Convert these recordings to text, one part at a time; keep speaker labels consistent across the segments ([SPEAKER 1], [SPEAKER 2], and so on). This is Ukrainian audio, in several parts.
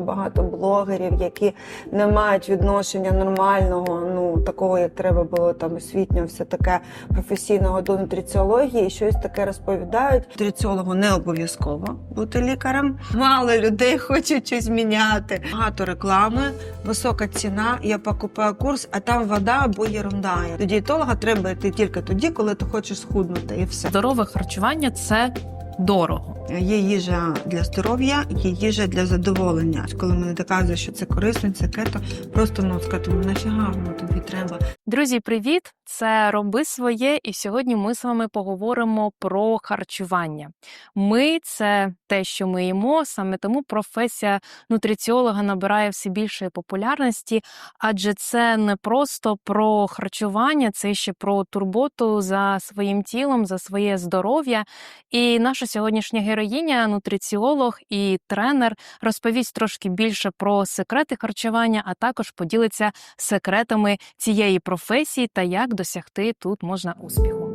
[SPEAKER 1] Багато блогерів, які не мають відношення нормального, ну такого, як треба було там освітнього, все таке професійного до нутриціології, і щось таке розповідають. Нутриціологу не обов'язково бути лікарем. Мало людей хочуть щось міняти. Багато реклами, висока ціна. Я покупаю курс, а там вода або єрунда. До дієтолога треба йти тільки тоді, коли ти хочеш схуднути, і все.
[SPEAKER 2] Здорове харчування це дорого.
[SPEAKER 1] Є їжа для здоров'я, є їжа для задоволення. Коли мені доказує, що це корисно, це кето, просто ну сказати, нафіга воно тобі треба.
[SPEAKER 2] Друзі, привіт! Це роби своє, і сьогодні ми з вами поговоримо про харчування. Ми це те, що ми їмо, саме тому професія нутриціолога набирає все більшої популярності, адже це не просто про харчування, це ще про турботу за своїм тілом, за своє здоров'я. І наша сьогоднішня героїня, нутриціолог і тренер, розповість трошки більше про секрети харчування, а також поділиться секретами цієї професії та як досягти тут можна успіху.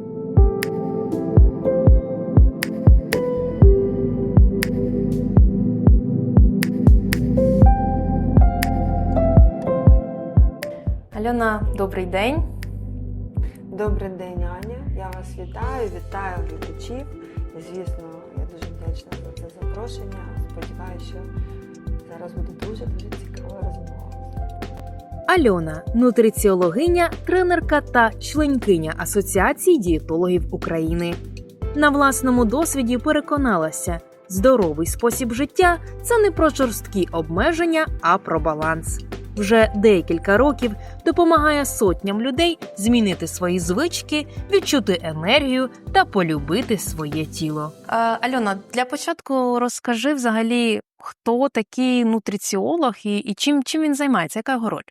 [SPEAKER 2] Альона, добрий день.
[SPEAKER 1] Добрий день, Аня. Я вас вітаю, вітаю глядачів. Звісно, вдячна за це запрошення. Сподіваюся, що зараз буде дуже дуже цікава розмова.
[SPEAKER 3] Альона нутриціологиня, тренерка та членкиня Асоціації дієтологів України. На власному досвіді переконалася, здоровий спосіб життя це не про жорсткі обмеження, а про баланс. Вже декілька років допомагає сотням людей змінити свої звички, відчути енергію та полюбити своє тіло.
[SPEAKER 2] Е, Альона, для початку розкажи взагалі, хто такий нутриціолог і, і чим, чим він займається, яка його роль?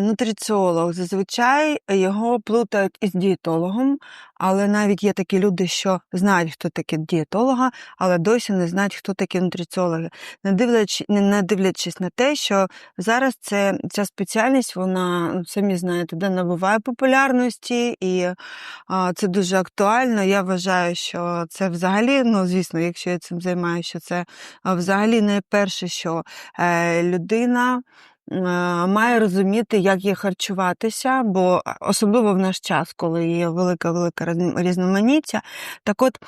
[SPEAKER 1] Нутриціолог зазвичай його плутають із дієтологом, але навіть є такі люди, що знають, хто таке дієтолога, але досі не знають, хто такі нутриціологи. Не дивлячись, не дивлячись на те, що зараз це ця спеціальність, вона ну, самі знаєте, де набуває популярності, і а, це дуже актуально. Я вважаю, що це взагалі, ну звісно, якщо я цим займаюся, що це взагалі найперше, що е, людина має розуміти, як їй харчуватися, бо особливо в наш час, коли є велика велика різноманіття. Так от,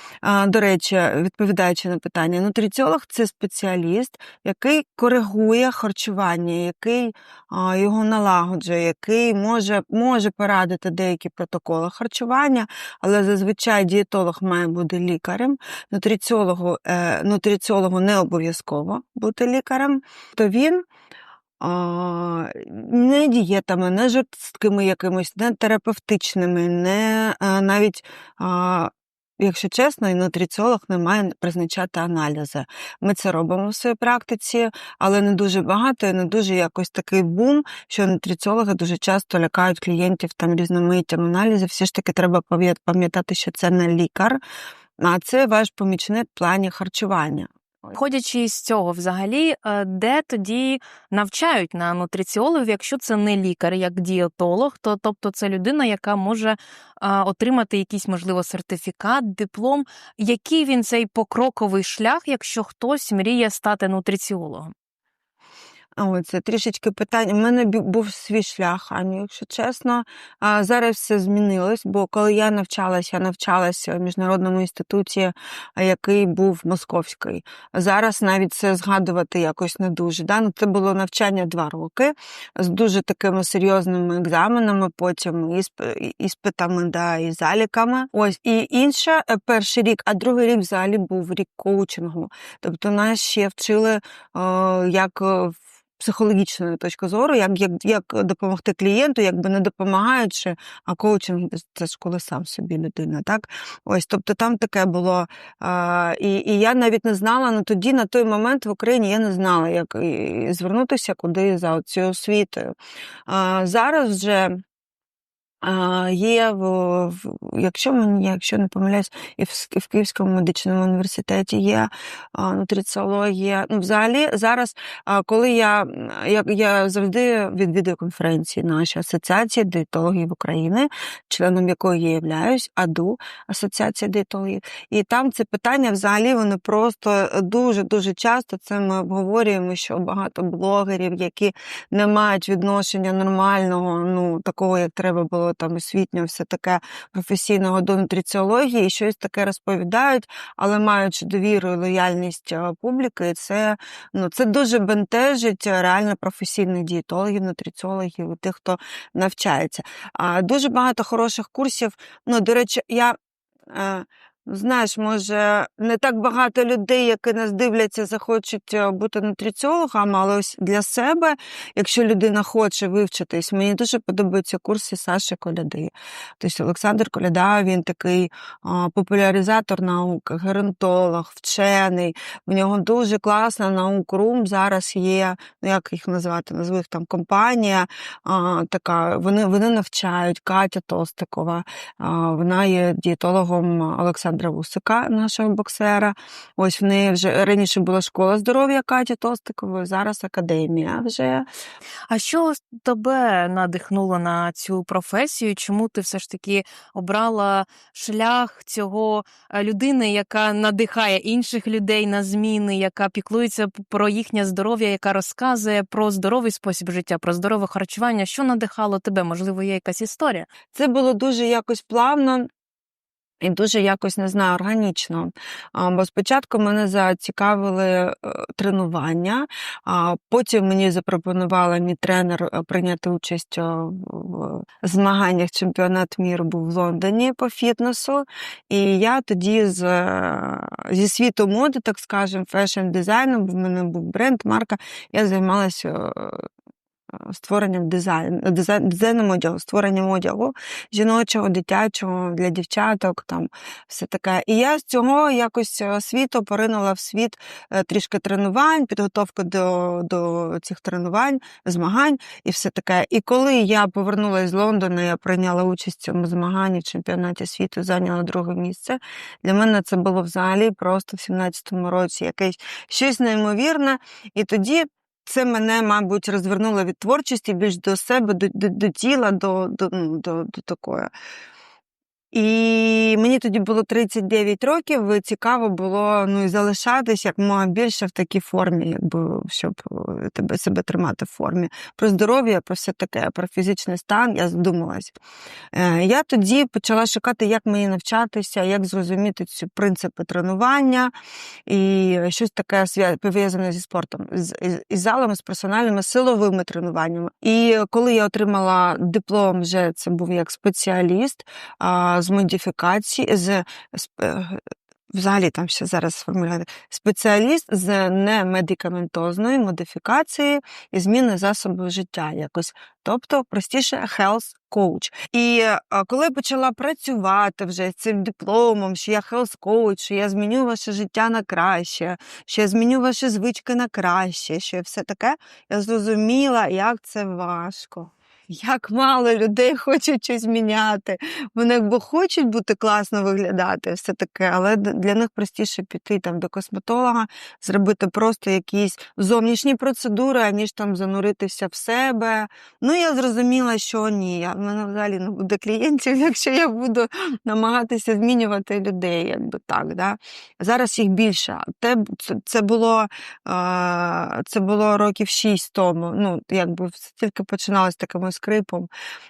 [SPEAKER 1] до речі, відповідаючи на питання, нутриціолог це спеціаліст, який коригує харчування, який його налагоджує, який може, може порадити деякі протоколи харчування, але зазвичай дієтолог має бути лікарем. Нутриціологу, е, нутриціологу не обов'язково бути лікарем, то він не дієтами, не жорсткими якимось, не терапевтичними, не а, навіть, якщо чесно, і нутриціолог не має призначати аналізи. Ми це робимо в своїй практиці, але не дуже багато і не дуже якось такий бум, що нутриціологи дуже часто лякають клієнтів там різноманіттям аналізів. Все ж таки треба пам'ятати, що це не лікар, а це ваш помічник в плані харчування.
[SPEAKER 2] Виходячи з цього, взагалі, е, де тоді навчають на нутриціологів, якщо це не лікар, як дієтолог, то тобто це людина, яка може отримати якийсь, можливо, сертифікат, диплом. Який він цей покроковий шлях, якщо хтось мріє стати нутриціологом?
[SPEAKER 1] Ой, це трішечки питання. У мене бу- був свій шлях, Аню, якщо чесно. А зараз все змінилось, бо коли я навчалася, я навчалася в міжнародному інституті, який був московський. Зараз навіть це згадувати якось не дуже. Да? Ну, це було навчання два роки з дуже такими серйозними екзаменами, потім ісп- іспитами, да, і заліками. Ось і інше е, перший рік, а другий рік взагалі був рік коучингу. Тобто нас ще вчили, е, як е, в психологічної точки зору, як, як, як допомогти клієнту, якби не допомагаючи, а коучинг це ж коли сам собі людина, так? Ось, тобто там таке було. А, і, і я навіть не знала, на тоді, на той момент в Україні я не знала, як звернутися куди за цією освітою. А, зараз вже Є в, якщо мені, якщо не помиляюсь, і в, і в Київському медичному університеті є нутриціологія. Ну, взагалі, зараз, коли я, я, я завжди відвідую конференції нашої асоціації диетологів України, членом якої я являюсь, АДУ, Асоціація диетологів. І там це питання взагалі воно просто дуже дуже часто це ми обговорюємо, що багато блогерів, які не мають відношення нормального, ну такого, як треба було там освітнього, все таке професійного до нутриціології, і щось таке розповідають, але маючи довіру і лояльність е, публіки, це ну це дуже бентежить е, реально професійних дієтологів, нутриціологів, і тих, хто навчається. А дуже багато хороших курсів. Ну, до речі, я. Знаєш, може, не так багато людей, які нас дивляться, захочуть е, бути нутриціологами, але ось для себе, якщо людина хоче вивчитись, мені дуже подобаються курси Саші Коляди. Тобто Олександр Коляда, він такий популяризатор науки, геронтолог, вчений. В нього дуже класна наукрум. Зараз є, ну як їх назвати, назву їх там компанія. А, така, вони, вони навчають Катя Толстикова. А, Вона є дієтологом Олександра Вусика, нашого боксера. Ось в неї вже раніше була школа здоров'я Каті Толстикової, зараз академія вже.
[SPEAKER 2] А що тебе надихнуло на цю професію? Чому ти все ж таки обрала шлях цього е, людини, яка надихає інших людей на зміни, яка піклується про їхнє здоров'я, яка розказує про здоровий спосіб життя, про здорове харчування? Що надихало тебе? Можливо, є якась історія?
[SPEAKER 1] Це було дуже якось плавно. І дуже якось не знаю, органічно. Бо спочатку мене зацікавили е, тренування, а потім мені запропонувала мій тренер е, прийняти участь е, в змаганнях чемпіонат міру був в Лондоні по фітнесу. І я тоді з, зі світу моди, так скажемо, фешн дизайном, в мене був бренд, марка, я займалася створенням дизайн, дизайном одягу, створенням одягу жіночого, дитячого, для дівчаток, там все таке. І я з цього якось е, світу поринула в світ е, трішки тренувань, підготовки до, до цих тренувань, змагань і все таке. І коли я повернулася з Лондона, я прийняла участь в цьому змаганні в чемпіонаті світу, зайняла друге місце. Для мене це було взагалі просто в 17-му році якесь щось неймовірне. І тоді це мене, мабуть, розвернуло від творчості більш до себе, до, до, до тіла, до, до, ну, до, до такої. І мені тоді було 39 років, цікаво було ну, і залишатись як мога більше в такій формі, якби, щоб е, тебе себе тримати в формі. Про здоров'я, про все таке, про фізичний стан я задумалась. Е, Я тоді почала шукати, як мені навчатися, як зрозуміти ці принципи тренування і щось таке пов'язане зі спортом, з, із, залами, з персональними силовими тренуваннями. І коли я отримала диплом, вже це був як спеціаліст з модифікації, з, е, взагалі там ще зараз сформулювати, спеціаліст з немедикаментозної модифікації і зміни засобів життя якось. Тобто, простіше, health coach. І е, коли я почала працювати вже з цим дипломом, що я health coach, що я зміню ваше життя на краще, що я зміню ваші звички на краще, що я все таке, я зрозуміла, як це важко. Як мало людей хочуть щось міняти. Вони якби хочуть бути класно виглядати, все таке, але для них простіше піти там до косметолога, зробити просто якісь зовнішні процедури, аніж там зануритися в себе. Ну, я зрозуміла, що ні, я, в мене взагалі не буде клієнтів, якщо я буду намагатися змінювати людей, якби так. Да? Зараз їх більше. Те, це, було, це було років шість тому. Ну, якби тільки починалося таким скрипом.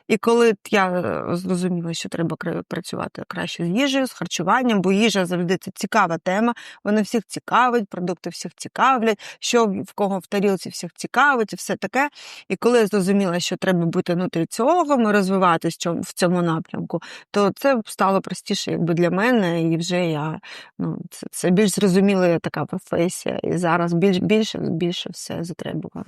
[SPEAKER 1] І коли я е, зрозуміла, що треба працювати краще з їжею, з харчуванням, бо їжа завжди це цікава тема. Вона всіх цікавить, продукти всіх цікавлять, що в кого в тарілці всіх цікавить, і все таке. І коли я зрозуміла, що треба бути нутриціологом і розвиватись в цьому- напрямку, то це стало простіше якби для мене, і вже я ну, це, це більш зрозуміла така професія. І зараз більш більше більше все затребувано.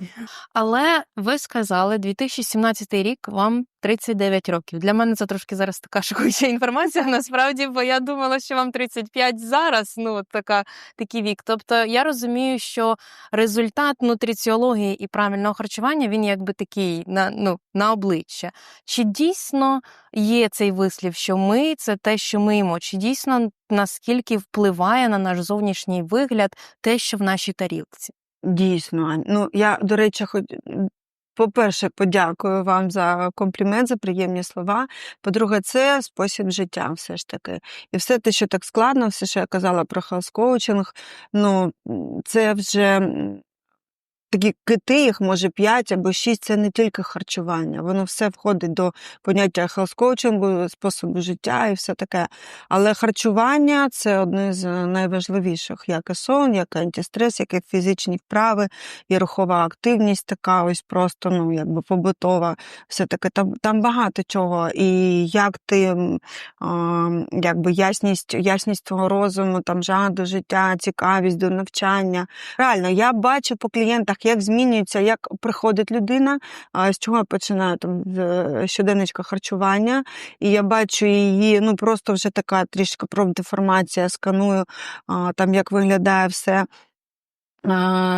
[SPEAKER 2] Але ви сказали, 2017 рік, вам 39 років. Для мене це трошки зараз така шокуюча інформація. Насправді, бо я думала, що вам 35 зараз. Ну, така такий вік. Тобто я розумію, що результат нутриціології і правильного харчування він якби такий на, ну, на обличчя. Чи дійсно є цей вислів, що ми це те, що ми їмо? Чи дійсно наскільки впливає на наш зовнішній вигляд те, що в нашій тарілці?
[SPEAKER 1] Дійсно. Ну, я, до речі, хоч. По-перше, подякую вам за комплімент, за приємні слова. По-друге, це спосіб життя, все ж таки. І все те, що так складно, все, що я казала про хаус-коучинг, ну, це вже такі кити, їх може 5 або 6, це не тільки харчування. Воно все входить до поняття хаус-коучингу, способу життя і все таке. Але харчування це одне з найважливіших, як і сон, як і антистрес, як і фізичні вправи, і рухова активність така, ось просто ну, якби побутова. Все таки там, там багато чого. І як ти а, якби ясність, ясність твого розуму, там жага до життя, цікавість до навчання. Реально, я бачу по клієнтах, як змінюється, як приходить людина, з чого я починаю там е, щоденничка харчування, і я бачу її, ну просто вже така трішки профдеформація, сканую там, як виглядає все.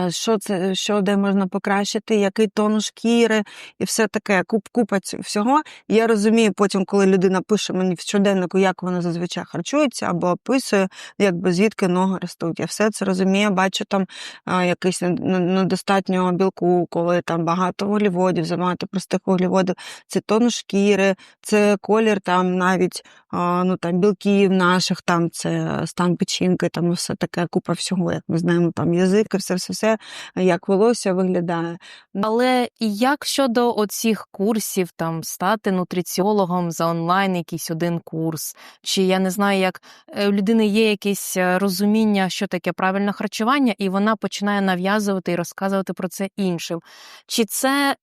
[SPEAKER 1] Що це, що де можна покращити, який тон шкіри і все таке, куп, купа всього. Я розумію потім, коли людина пише мені в щоденнику, як вона зазвичай харчується, або описує, якби звідки ноги ростуть. Я все це розумію, бачу там якийсь нед- нед- білку, коли там багато вуглеводів, забагато простих вуглеводів, це тон шкіри, це колір там навіть ну, там, білків наших, там це стан печінки, там все таке, купа всього, як ми знаємо, там язик все, все, все, як волосся виглядає.
[SPEAKER 2] Але як щодо оцих курсів, там стати нутриціологом за онлайн, якийсь один курс, чи я не знаю, як е, у людини є якесь е, розуміння, що таке правильне харчування, і вона починає нав'язувати і розказувати про це іншим. Чи це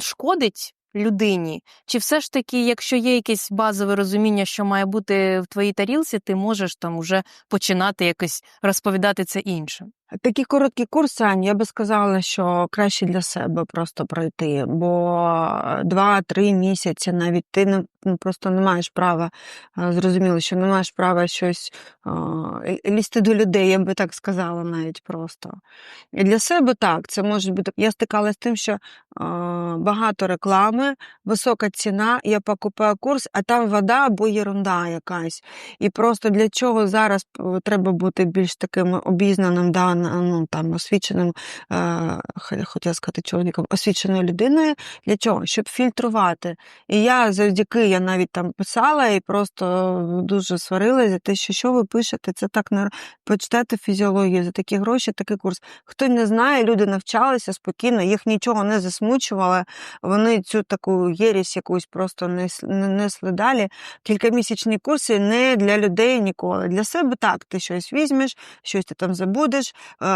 [SPEAKER 2] шкодить? Людині, чи все ж таки, якщо є якесь базове розуміння, що має бути в твоїй тарілці, ти можеш там уже починати якось розповідати це іншим?
[SPEAKER 1] Такі короткі курси, Ань, я би сказала, що краще для себе просто пройти, бо два-три місяці навіть ти не, ну, просто не маєш права, зрозуміло, що не маєш права щось е, лізти до людей, я би так сказала навіть просто. І для себе так, це може бути. Я стикалася з тим, що е, багато реклами, висока ціна, я покупаю курс, а там вода або єрунда якась. І просто для чого зараз е, треба бути більш таким обізнаним, да, ну, там, освіченим, е, хо- хотіла сказати чоловіком, освіченою людиною. Для чого? Щоб фільтрувати. І я завдяки, я навіть там писала і просто дуже сварилася за те, що що ви пишете, це так не р- почитайте фізіологію за такі гроші, такий курс. Хто не знає, люди навчалися спокійно, їх нічого не засмучувало. Вони цю таку єрість якусь просто не несли далі. Кількамісячні курси не для людей ніколи. Для себе так, ти щось візьмеш, щось ти там забудеш, е,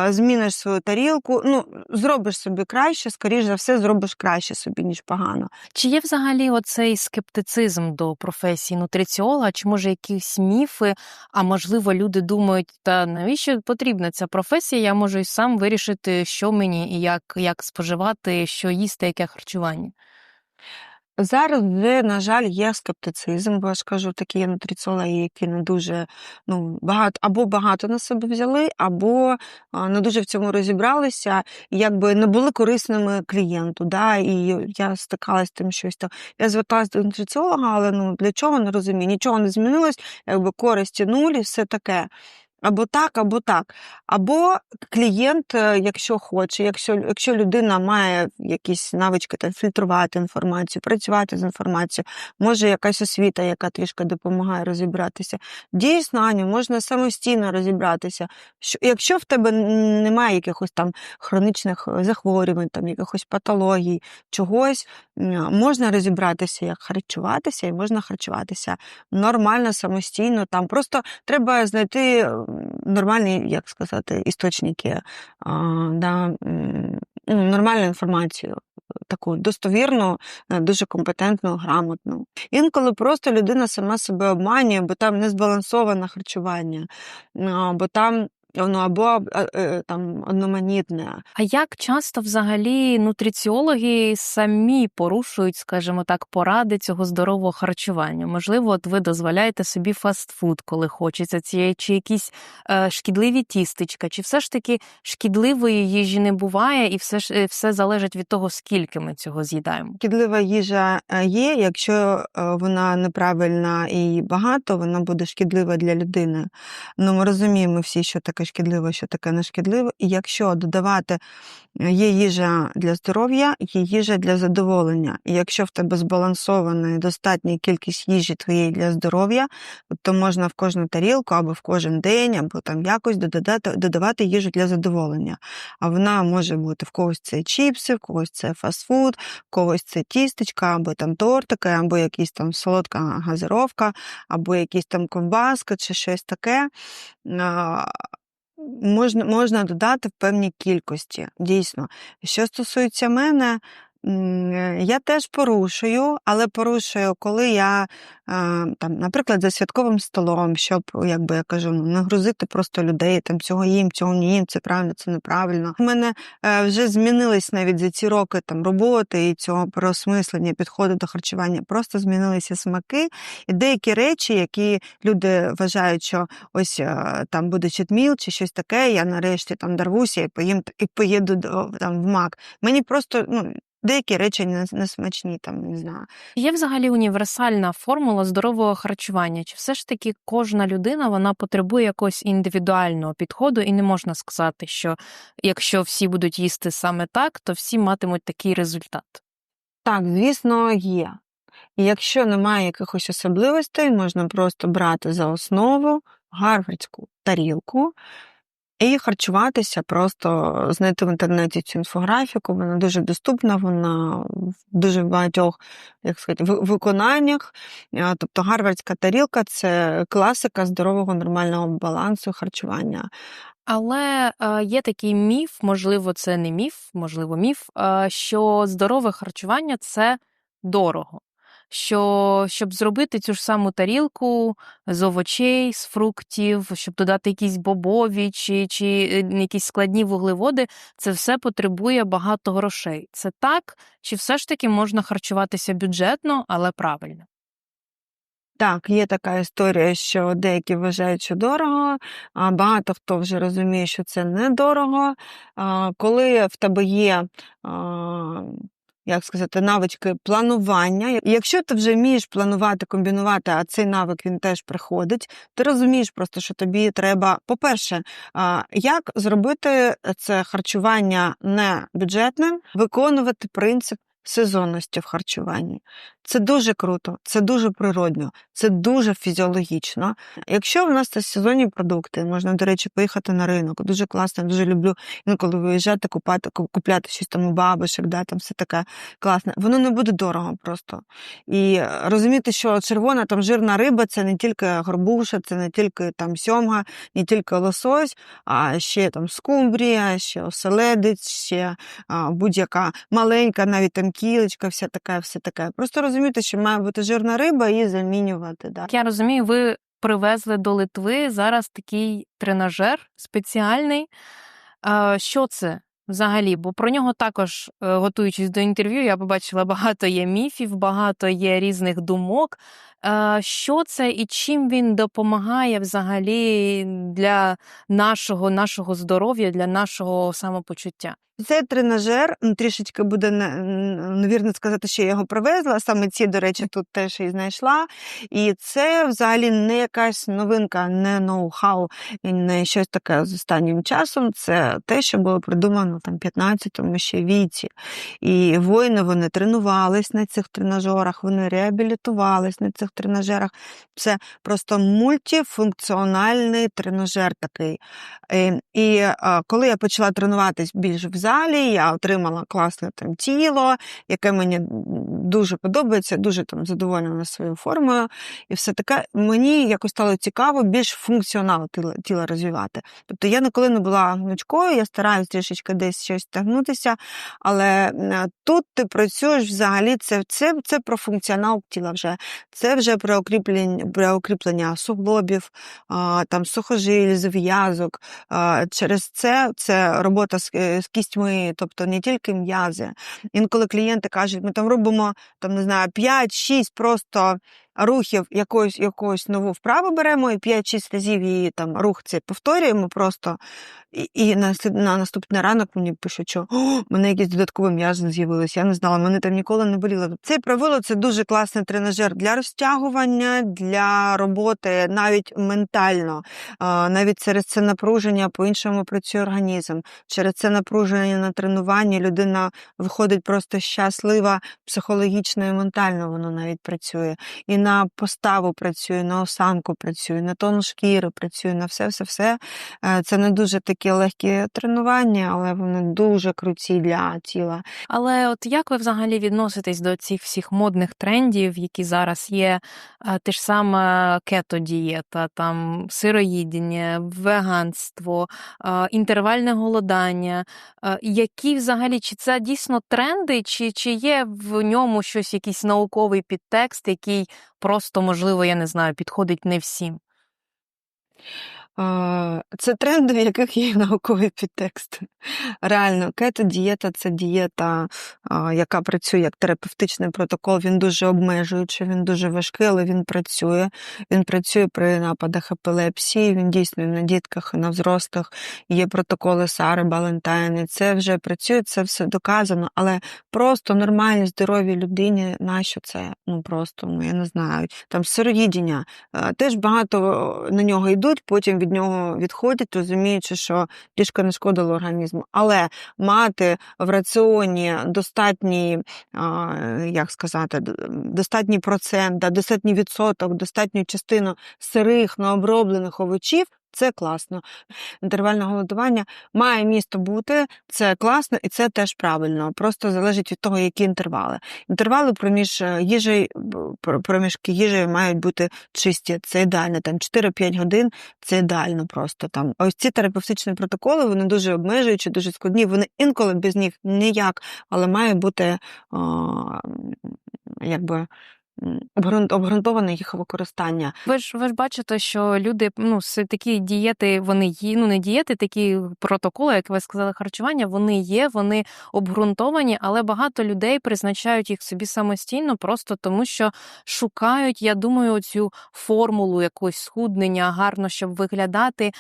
[SPEAKER 1] зміниш свою тарілку. Ну, зробиш собі краще, скоріш за все, зробиш краще собі, ніж погано.
[SPEAKER 2] Чи є взагалі оцей скептицизм до професії нутриціолога, чи може якісь міфи, а можливо, люди думають, та навіщо потрібна ця професія? Я можу і сам вирішити, що мені і як, як споживати, що їсти, яке харчування.
[SPEAKER 1] Зараз на жаль, є скептицизм, бо я ж кажу, такі є нутриціологи, які не дуже ну, багато або багато на себе взяли, або не дуже в цьому розібралися, якби не були корисними клієнту. Да? І я стикалася з тим, що ось там. Я зверталася до нутриціолога, але ну для чого не розумію, нічого не змінилось, якби користі нуль і все таке. Або так, або так. Або клієнт, е, якщо хоче, якщо, якщо людина має якісь навички там, фільтрувати інформацію, працювати з інформацією, може якась освіта, яка трішки допомагає розібратися. Дійсно, Аню, можна самостійно розібратися. Що, якщо в тебе немає якихось там хронічних е, захворювань, там, якихось патологій, чогось, можна розібратися, як харчуватися, і можна харчуватися нормально, самостійно. Там просто треба знайти м, нормальні, як сказати, істочники, да, ну, нормальну інформацію. Таку достовірну, е, дуже компетентну, грамотну. Інколи просто людина сама себе обманює, бо там незбалансоване харчування, бо там воно або е, там одноманітне.
[SPEAKER 2] А як часто взагалі нутриціологи самі порушують, скажімо так, поради цього здорового харчування? Можливо, от ви дозволяєте собі фастфуд, коли хочеться, ці- чи якісь е, шкідливі тістечка, чи все ж таки шкідливої їжі не буває, і все ж е, все залежить від того, скільки ми цього з'їдаємо?
[SPEAKER 1] Шкідлива їжа е, є, якщо е, вона неправильна і багато, вона буде шкідлива для людини. Ну, ми розуміємо всі, що таке шкідливо, що таке нешкідливо. І якщо додавати е, є їжа для здоров'я, є їжа для задоволення. І якщо в тебе збалансована достатня кількість їжі твоєї для здоров'я, то можна в кожну тарілку або в кожен день, або там якось додати, додавати їжу для задоволення. А вона може бути в когось це чіпси, в когось це фастфуд, в когось це тістечка, або там тортики, або якісь там солодка газировка, або якісь там ковбаска чи щось таке. Можна, можна додати в певній кількості, дійсно. Що стосується мене, я теж порушую, але порушую, коли я, е, там, наприклад, за святковим столом, щоб, як би я кажу, ну, не грузити просто людей, там цього їм, цього не їм, це правильно, це неправильно. У мене е, вже змінились навіть за ці роки там роботи і цього переосмислення підходу до харчування. Просто змінилися смаки і деякі речі, які люди вважають, що ось е, там буде читміл чи щось таке, я нарешті там дарвуся і поїм і поїду там в мак. Мені просто ну. Деякі речі не, смачні, там не знаю.
[SPEAKER 2] Є взагалі універсальна формула здорового харчування? Чи все ж таки кожна людина вона потребує якогось індивідуального підходу, і не можна сказати, що якщо всі будуть їсти саме так, то всі матимуть такий результат?
[SPEAKER 1] Так, звісно, є. І якщо немає якихось особливостей, можна просто брати за основу гарвардську тарілку і харчуватися, просто знайти в інтернеті цю інфографіку. Вона дуже доступна, вона в дуже багатьох як сказати, виконаннях. Тобто гарвардська тарілка це класика здорового нормального балансу харчування.
[SPEAKER 2] Але е, є такий міф, можливо, це не міф, можливо, міф, е, що здорове харчування це дорого. Що щоб зробити цю ж саму тарілку з овочей, з фруктів, щоб додати якісь бобові чи, чи е, якісь складні вуглеводи, це все потребує багато грошей. Це так, чи все ж таки можна харчуватися бюджетно, але правильно?
[SPEAKER 1] Так, є така історія, що деякі вважають, що дорого, а багато хто вже розуміє, що це недорого. Коли в тебе є, як сказати, навички планування, якщо ти вже вмієш планувати, комбінувати, а цей навик він теж приходить, ти розумієш просто, що тобі треба, по-перше, як зробити це харчування не бюджетним, виконувати принцип сезонності в харчуванні. Це дуже круто, це дуже природньо, це дуже фізіологічно. Якщо в нас це сезонні продукти, можна, до речі, поїхати на ринок. Дуже класно, дуже люблю інколи виїжджати, купати, купляти щось там у бабушек, да, там все таке класне. Воно не буде дорого просто. І е, розуміти, що червона там жирна риба це не тільки горбуша, це не тільки там сьомга, не тільки лосось, а ще там скумбрія, ще оселедець, ще будь-яка маленька, навіть там кілечка, вся така, все таке. Просто розуміти, що має бути жирна риба і замінювати. Да.
[SPEAKER 2] Я розумію, ви привезли до Литви зараз такий тренажер спеціальний. Що це взагалі? Бо про нього також, е, готуючись до інтерв'ю, я побачила багато є міфів, багато є різних думок. Що це і чим він допомагає взагалі для нашого, нашого здоров'я, для нашого самопочуття?
[SPEAKER 1] Цей тренажер м, трішечки буде невірно сказати, що я його привезла. Саме ці, до речі, тут теж і знайшла. І це взагалі не якась новинка, не ноу-хау і не щось таке з останнім часом. Це те, що було придумано там 15-му ще віці. І воїни вони тренувались на цих тренажерах, вони реабілітувались на цих тренажерах. Це просто мультифункціональний тренажер такий. Е, І коли я почала тренуватись більш в залі, залі, я отримала класне там тіло, яке мені дуже подобається, дуже там задоволена своєю формою. І все таке мені якось стало цікаво більш функціонал тіла, тіла розвивати. Тобто я ніколи не була гнучкою, я стараюсь трішечки десь щось тягнутися, але е, тут ти працюєш взагалі, це, це, це про функціонал тіла вже. Це вже про укріплення, про укріплення суглобів, там сухожиль, зв'язок. Через це це робота з, е, з тобто не тільки м'язи. Інколи клієнти кажуть, ми там робимо там, не знаю, 5-6 просто рухів якоїсь, якоїсь нову вправу беремо і 5-6 разів її там рух цей повторюємо просто. І, і на, на наступний ранок мені пишуть, що О, мене якісь додаткові м'язи з'явилися. Я не знала, мене там ніколи не боліло. Цей правило це дуже класний тренажер для розтягування, для роботи навіть ментально. Навіть через це напруження по-іншому працює організм. Через це напруження на тренуванні людина виходить просто щаслива, психологічно і ментально воно навіть працює. І на поставу працює, на осанку працює, на тон шкіри працює, на все-все-все. Е, Це не дуже такі легкі тренування, але вони дуже круті для тіла.
[SPEAKER 2] Але от як ви взагалі відноситесь до цих всіх модних трендів, які зараз є? Те ж саме кето-дієта, там сироїдіння, веганство, інтервальне голодання. Які взагалі чи це дійсно тренди, чи, чи є в ньому щось, якийсь науковий підтекст, який просто, можливо, я не знаю, підходить не всім?
[SPEAKER 1] Це тренди, в яких є науковий підтекст. Реально, кето-дієта це дієта, яка працює як терапевтичний протокол. Він дуже обмежуючий, він дуже важкий, але він працює. Він працює при нападах епілепсії. Він дійсно і на дітках, і на взрослих. Є протоколи Сари Балентайни. Це вже працює, це все доказано. Але просто нормальній здоровій людині, нащо це? Ну просто ну я не знаю. Там сироїдіння. Теж багато на нього йдуть, потім від нього відходять, розуміючи, що ліжко не шкодило організму. Але мати в раціоні достатній, як сказати, достатній процент, достатній відсоток, достатню частину сирих, необроблених овочів. Це класно. Інтервальне голодування має місто бути, це класно і це теж правильно. Просто залежить від того, які інтервали. Інтервали проміж е, їжею, проміжки їжею мають бути чисті. Це ідеально. Там 4-5 годин це ідеально просто там. Ось ці терапевтичні протоколи вони дуже обмежуючі, дуже складні. Вони інколи без них ніяк, але має бути м, якби обґрунтоване їх використання.
[SPEAKER 2] Ви ж ви ж бачите, що люди ну такі дієти, вони є, ну не дієти, такі протоколи, як ви сказали, харчування, вони є, вони обґрунтовані, але багато людей призначають їх собі самостійно, просто тому що шукають, я думаю, цю формулу якогось схуднення, гарно щоб виглядати.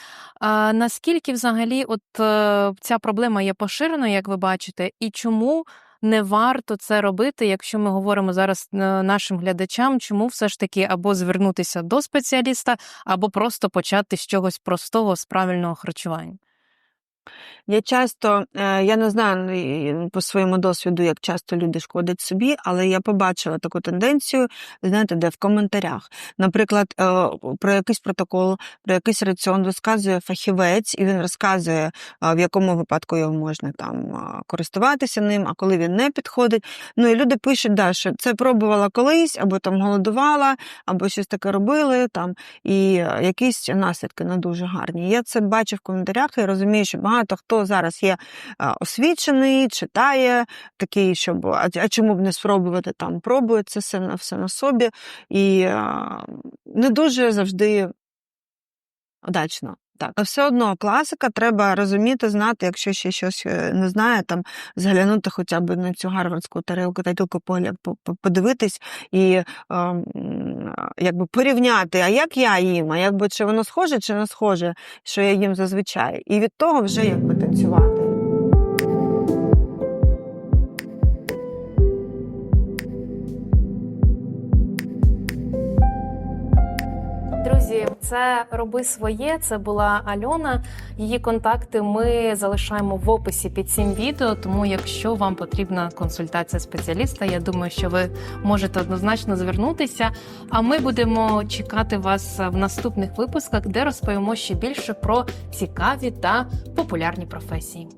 [SPEAKER 2] А, наскільки взагалі, от е, ця проблема є поширеною, як ви бачите, і чому? Не варто це робити, якщо ми говоримо зараз е, нашим глядачам, чому все ж таки або звернутися до спеціаліста, або просто почати з чогось простого з правильного харчування.
[SPEAKER 1] Я часто, е, я не знаю по своєму досвіду, як часто люди шкодять собі, але я побачила таку тенденцію, знаєте, де в коментарях. Наприклад, е, про якийсь протокол, про якийсь раціон розказує фахівець, і він розказує, в якому випадку його можна там користуватися ним, а коли він не підходить. Ну і люди пишуть, да, що це пробувала колись, або там голодувала, або щось таке робили, там, і е, якісь наслідки не дуже гарні. Я це бачу в коментарях і розумію, що багато хто зараз є освічений, читає такий, щоб а, чому б не спробувати там, пробує це все на все на собі, і не дуже завжди удачно. Так, Але все одно класика треба розуміти, знати, якщо ще щось е, не знає, там заглянути хоча б на цю гарвардську тарілку, тарілку погляд по- по- подивитись і якби порівняти, а як я їм, а якби чи воно схоже, чи не схоже, що я їм зазвичай. І від того вже якби танцювати.
[SPEAKER 2] Це роби своє. Це була Альона. Її контакти ми залишаємо в описі під цим відео. Тому, якщо вам потрібна консультація спеціаліста, я думаю, що ви можете однозначно звернутися. А ми будемо чекати вас в наступних випусках, де розповімо ще більше про цікаві та популярні професії.